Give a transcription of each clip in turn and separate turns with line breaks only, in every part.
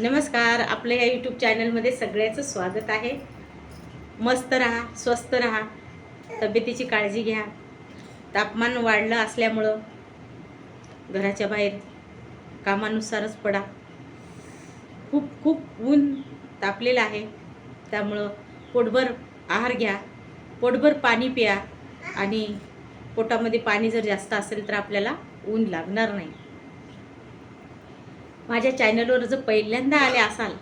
नमस्कार आपल्या या यूट्यूब चॅनलमध्ये सगळ्याचं स्वागत आहे. मस्त राहा स्वस्त राहा तब्येतीची काळजी घ्या. तापमान वाढलं असल्यामुळं घराच्या बाहेर कामानुसारच पडा. खूप खूप ऊन तापलेलं आहे. त्यामुळं पोटभर आहार घ्या पोटभर पाणी प्या आणि पोटामध्ये पाणी जर जास्त असेल तर आपल्याला ऊन लागणार नाही. माझ्या चॅनलवर जर पहिल्यांदा आले असाल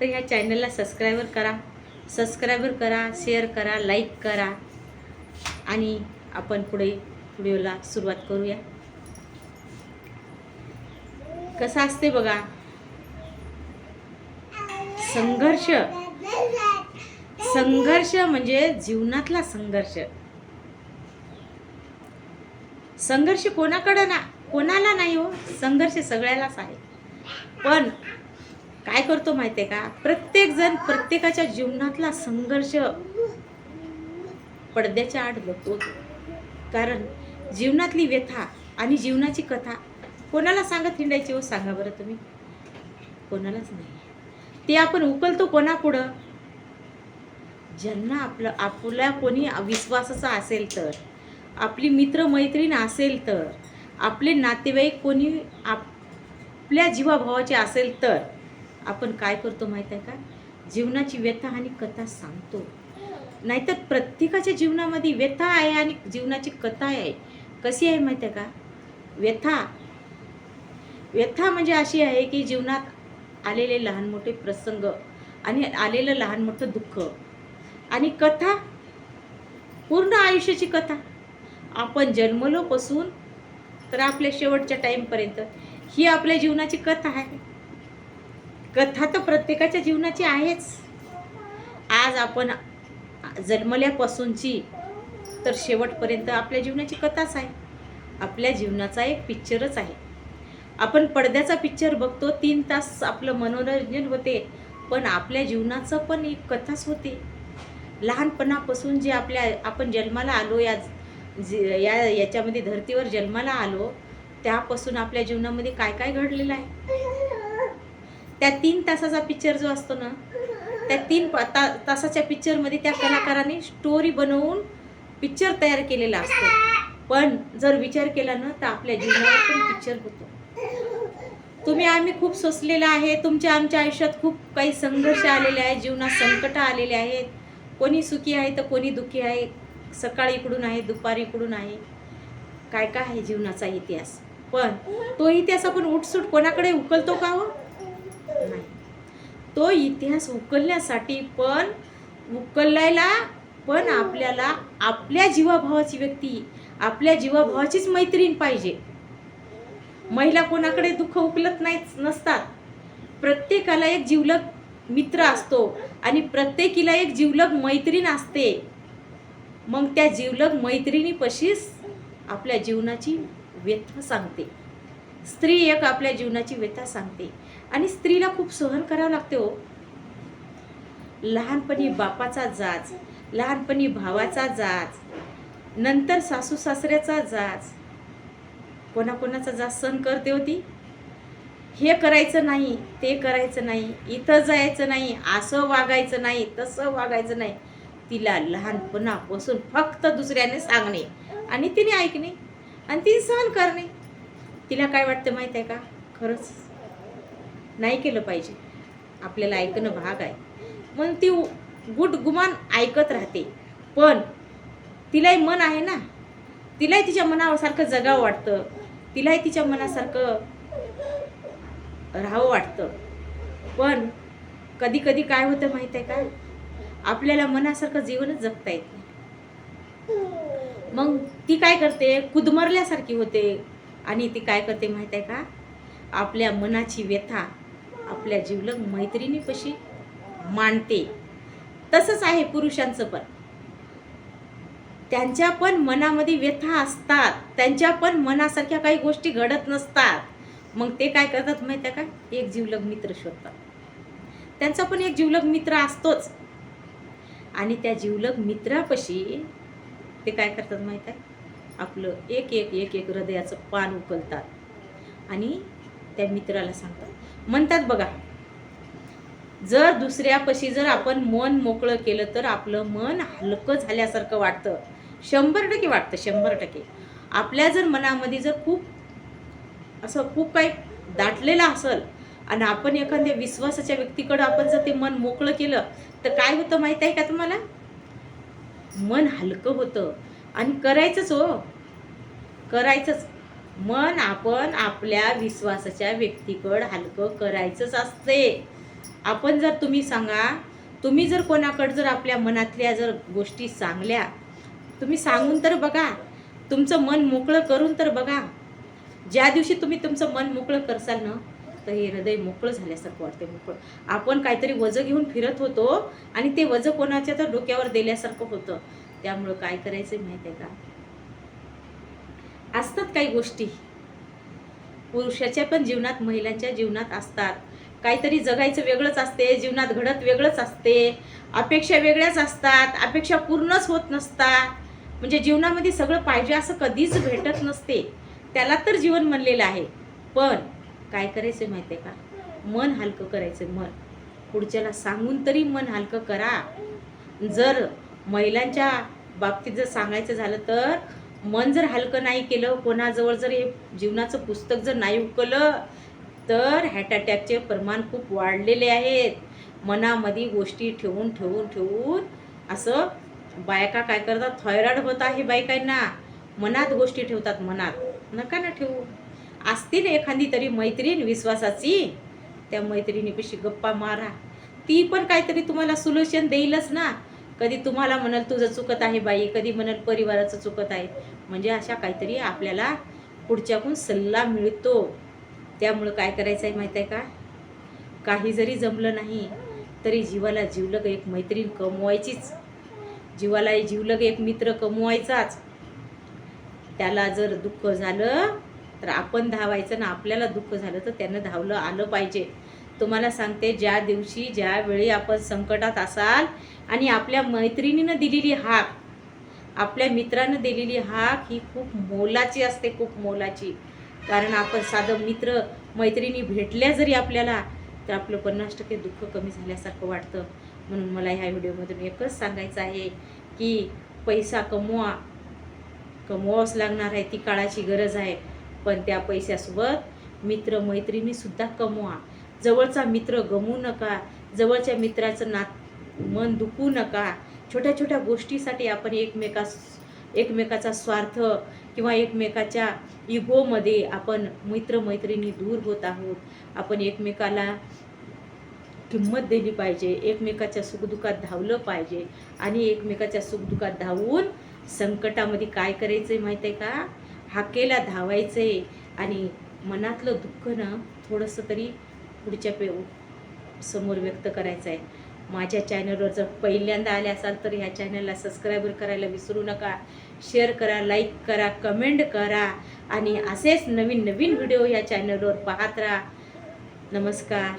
तर ह्या चॅनलला सबस्क्रायबर करा. सबस्क्रायबर करा शेअर करा लाईक करा. आणि आपण पुढे व्हिडिओला सुरुवात करूया. कसं असते बघा? संघर्ष. संघर्ष म्हणजे जीवनातला संघर्ष. संघर्ष कोणाकडं ना कोणाला नाही हो संघर्ष सगळ्यालाच आहे. पण काय करतो माहिती आहे का? प्रत्येक जण प्रत्येकाच्या जीवनातला संघर्ष पडद्याच्या आड बघतो. कारण जीवनातली व्यथा आणि जीवनाची कथा कोणाला सांगत हिंडायची हो सांगा बरं तुम्ही? कोणालाच नाही. ते आपण उकलतो कोणापुढं? ज्यांना आपलं आपल्या कोणी विश्वासाचा असेल तर आपली मित्र मैत्रीण असेल तर आपले नातेवाईक कोणी आप आपल्या जीवाभावाचे असेल तर आपण काय करतो माहीत आहे का? जीवनाची व्यथा आणि कथा सांगतो. नाहीतर प्रत्येकाच्या जीवनामध्ये व्यथा आहे आणि जीवनाची कथा आहे. कशी आहे माहीत आहे का? व्यथा. व्यथा म्हणजे अशी आहे की जीवनात आलेले लहान मोठे प्रसंग आणि आलेलं लहान मोठं दुःख आणि कथा. पूर्ण आयुष्याची कथा. आपण जन्मलोपासून तर आपल्या शेवटच्या टाईमपर्यंत ही आपल्या जीवनाची कथा आहे. कथा तर प्रत्येकाच्या जीवनाची आहेच. आज आपण जन्मल्यापासूनची तर शेवटपर्यंत आपल्या जीवनाची कथाच आहे. आपल्या जीवनाचा एक पिक्चरच आहे. आपण पडद्याचा पिक्चर बघतो तीन तास आपलं मनोरंजन होते पण आपल्या जीवनाचं पण एक कथाच होते. लहानपणापासून जे आपल्या आपण जन्माला आलो या जी या याच्यामध्ये धर्तीवर जन्माला आलो त्यापासून आपल्या जीवनामध्ये काय काय घडलेलं आहे? त्या तीन तासाचा पिक्चर जो असतो ना त्या तीन ता तासाच्या पिक्चरमध्ये त्या कलाकाराने स्टोरी बनवून पिक्चर तयार केलेला असतो. पण जर विचार केला ना तर आपल्या जीवनावर पण पिक्चर होतो. तुम्ही आम्ही खूप सोसलेलं आहे तुमच्या आमच्या आयुष्यात खूप काही संघर्ष आलेले आहे जीवनात संकट आलेले आहेत. कोणी सुखी आहे तर कोणी दुःखी आहे. सकाळी इकडून आहे दुपारी इकडून आहे. काय काय आहे जीवनाचा इतिहास? पण तो इतिहास आपण उठसूट कोणाकडे उकलतो का हो? नाही. तो इतिहास उकलण्यासाठी पण उकलायला पण आपल्याला आपल्या जीवाभावाची व्यक्ती आपल्या जीवाभावाचीच मैत्रीण पाहिजे. महिला कोणाकडे दुःख उकलत नाहीच नसतात. प्रत्येकाला एक जिवलग मित्र असतो आणि प्रत्येकीला एक जिवलग मैत्रीण असते. मग त्या जीवलग मैत्रिणीपाशीच आपल्या जीवनाची व्यथा सांगते. स्त्री एक आपल्या जीवनाची व्यथा सांगते. आणि स्त्रीला खूप सहन करावं लागते हो. लहानपणी बापाचा जाच लहानपणी भावाचा जाच नंतर सासू सासऱ्याचा जाच कोणाकोणाचा जाच सहन करते होती हे करायचं नाही ते करायचं नाही इथं जायचं नाही असं वागायचं नाही तसं वागायचं नाही. तिला लहानपणापासून फक्त दुसऱ्याने सांगणे. आणि तिने ऐकणे. आणि ती सहन करणे. तिला काय वाटतं माहीत आहे का? खरंच नाही केलं पाहिजे. आपल्याला ऐकणं भाग आहे. म्हणून ती गुट गुमान ऐकत राहते. पण तिलाही मन आहे ना. तिलाही तिच्या मनासारखं जगावं वाटतं. तिलाही तिच्या मनासारखं राहावं वाटतं. पण कधी कधी काय होतं माहीत आहे का? आपल्याला मनासारखं जीवनच जगता येत नाही. मग ती काय करते? कुदमरल्यासारखी होते. आणि ती काय करते माहीत आहे का? आपल्या मनाची व्यथा आपल्या जीवलग मैत्रिणीपाशी मांडते. तसंच आहे पुरुषांचं पण. त्यांच्या पण मनामध्ये व्यथा असतात. त्यांच्या पण मनासारख्या काही गोष्टी घडत नसतात. मग ते काय करतात माहिती आहे का? एक जीवलग मित्र शोधतात. त्यांचा पण एक जीवलग मित्र असतोच. आणि त्या जीवलग मित्रापाशी ते काय करतात माहीत आहे? आपलं एक एक एक एक हृदयाचं पान उकलतात. आणि त्या मित्राला सांगतात. म्हणतात बघा जर दुसऱ्यापाशी जर आपण मन मोकळं केलं तर आपलं मन हलकं झाल्यासारखं वाटतं. शंभर टक्के वाटतं शंभर टक्के. आपल्या जर मनामध्ये जर खूप असं खूप काही दाटलेलं असेल आणि आपण एखाद्या विश्वासाच्या व्यक्तीकडं आपण जर ते मन मोकळं केलं तर काय होतं माहीत आहे का तुम्हाला? मन हलकं होतं. आणि करायचंच हो. करायचंच. मन आपण आपल्या विश्वासाच्या व्यक्तीकडं हलकं करायचंच असते. आपण जर तुम्ही सांगा तुम्ही जर कोणाकडं जर आपल्या मनातल्या जर गोष्टी सांगल्या तुम्ही सांगून तर बघा. तुमचं मन मोकळं करून तर बघा. ज्या दिवशी तुम्ही तुमचं मन मोकळं करसाल ना तर हे हृदय मोकळं झाल्यासारखं वाटते मोकळं. आपण काहीतरी वजं घेऊन फिरत होतो आणि ते वजं कोणाच्या तर डोक्यावर दिल्यासारखं होतं. त्यामुळं काय करायचं माहिती आहे का? असतात काही गोष्टी. पुरुषाच्या पण जीवनात महिलांच्या जीवनात असतात. काहीतरी जगायचं वेगळंच असते जीवनात घडत वेगळंच असते. अपेक्षा वेगळ्याच असतात अपेक्षा पूर्णच होत नसतात. म्हणजे जीवनामध्ये सगळं पाहिजे असं कधीच भेटत नसते. त्याला तर जीवन म्हणलेलं आहे. पण काय करायचं माहिती आहे का? मन हलकं करायचं मन. पुढच्याला सांगून तरी मन हलकं करा. जर महिलांच्या बाबतीत जर सांगायचं झालं तर मन जर हलकं नाही केलं कोणाजवळ जर हे जीवनाचं पुस्तक जर नाही उकलं तर हॅट अटॅकचे प्रमाण खूप वाढलेले आहेत. मनामध्ये गोष्टी ठेवून ठेवून ठेवून असं बायका काय करतात? थॉयरॉईड होत आहे बायकांना. मनात गोष्टी ठेवतात मनात. नका ना ठेवू. असतील एखादी तरी मैत्रीण विश्वासाची त्या मैत्रिणीपाशी गप्पा मारा. ती पण काहीतरी तुम्हाला सोल्युशन देईलच ना. कधी तुम्हाला म्हणाल तुझं चुकत आहे बाई. कधी म्हणाल परिवाराचं चुकत आहे. म्हणजे अशा काहीतरी आपल्याला पुढच्याकडून सल्ला मिळतो. त्यामुळं काय करायचं आहे माहीत आहे का? काही जरी जमलं नाही तरी जीवाला जीवलग एक मैत्रीण कमवायचीच. जीवाला जीवलग एक मित्र कमवायचाच. त्याला जर दुःख झालं तर आपण धावायचं ना आपल्याला दुःख झालं तर त्यानं धावलं आलं पाहिजे. तुम्हाला सांगते ज्या दिवशी ज्यावेळी आपण संकटात असाल आणि आपल्या मैत्रिणीनं दिलेली हाक आपल्या मित्रानं दिलेली हाक ही खूप मोलाची असते खूप मोलाची. कारण आपण साधं मित्र मैत्रिणी भेटल्या जरी आपल्याला तर आपलं पन्नास टक्के दुःख कमी झाल्यासारखं वाटतं. म्हणून मला ह्या व्हिडिओमधून एकच सांगायचं आहे की पैसा कमवा कमवावंच लागणार आहे ती काळाची गरज आहे. पण त्या पैशासोबत मित्र मैत्रिणीसुद्धा कमवा. जवळचा मित्र गमवू नका जवळच्या मित्राचं नात मन दुखू नका. छोट्या छोट्या गोष्टीसाठी आपण एकमेकास एकमेकाचा स्वार्थ किंवा एकमेकाच्या इगोमध्ये आपण मित्रमैत्रिणी दूर होत आहोत. आपण एकमेकाला किंमत दिली पाहिजे एकमेकाच्या सुखदुःखात धावलं पाहिजे आणि एकमेकाच्या सुखदुःखात धावून संकटामध्ये काय करायचं आहे माहीत आहे का? हाकेला धावायचं आहे आणि मनातलं दुःख ना थोडंसं तरी पुढच्या पे समोर व्यक्त करायचं आहे माझ्या चॅनलवर जर पहिल्यांदा आले असाल तर ह्या चॅनलला सबस्क्राईबर करायला विसरू नका. शेअर करा लाईक करा कमेंट करा आणि असेच नवीन नवीन व्हिडिओ या चॅनलवर पाहत राहा. नमस्कार.